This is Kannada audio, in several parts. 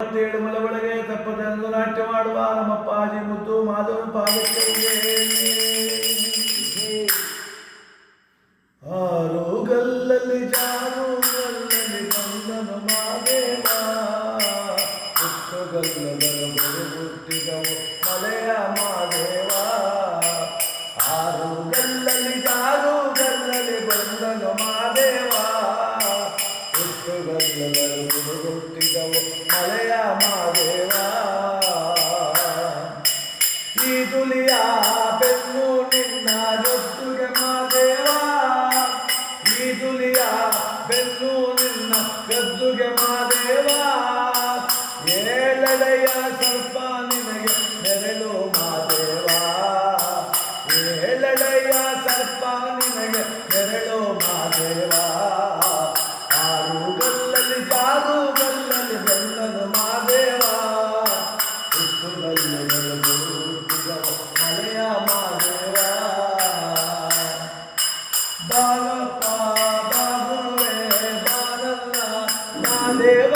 ಮತ್ತೇಳು ಮಲ ಒಳಗೆ ತಪ್ಪದೆಂದು ನಾಟ್ಯ ಮಾಡುವ ನಮ್ಮಪ್ಪಾಜಿ ಮುದ್ದು ಮಾಧವ ಪಾದಕ್ಕೆ ಆರೋಗಲ್ಲಲ್ಲಿ ಗಲ್ಲಲ್ಲಿ ಜಾರು ಗಲ್ಲಲ್ಲಿ ಬಂದನು ಮಾದೇವ ಹುಟ್ಟು ಗಲ್ಲದರ ಬರು ಹುಟ್ಟಿದವು ಮಲೆಯ ಮಾದೇವ. ಆರೋಗಲ್ಲಲ್ಲಿ ಗಲ್ಲಲ್ಲಿ ಜಾರು ಬಂದನು ಮಾದೇವ. ಈ ದುಲಿಯ ಬೆನ್ನು ನಿನ್ನ ಜೊತ್ತುಗೆ ಮಾದೇವ ಈ ದುಲಿಯ ಬೆನ್ನು ನಿನ್ನ ಗದ್ದುಗೆ ಮಾದೇವ ಏಳಡೆಯ ಸರ್ಪ ನಿನಗೆ ನೆರಳು ಮಾದೇವ ಏಳಡೆಯ ಸರ್ಪ ನಿನಗೆ ನೆರಳು ಮಾದೇವ ಆರು ಗಲ್ಲಲ್ಲಿ ಜಾರು ಗಲ್ಲಲ್ಲಿ ಬೆಲ್ಲನು ಮಾದೇವ ಇಷ್ಟು ಗಲ್ಲಗಳು ಹುಟ್ಟಿದವ ಮಲೆಯ ಮಾದೇವ ಬಾಲಪ್ಪ ಬಾಬುವೆ ಬಾಲಲ್ಲ ಮಾದೇವ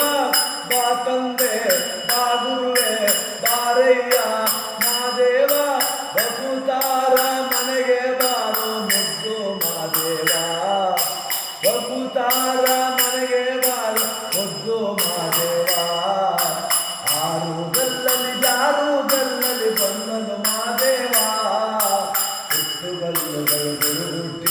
ಬಾ ತಂದೆ ಬಾಬುವೆ ಬಾರಯ್ಯ ಮಾದೇವ ಮನೆಗೆ ಬಾರು ಮುದ್ದು ಮಾದೇವ ಬಕುತಾರ eu, eu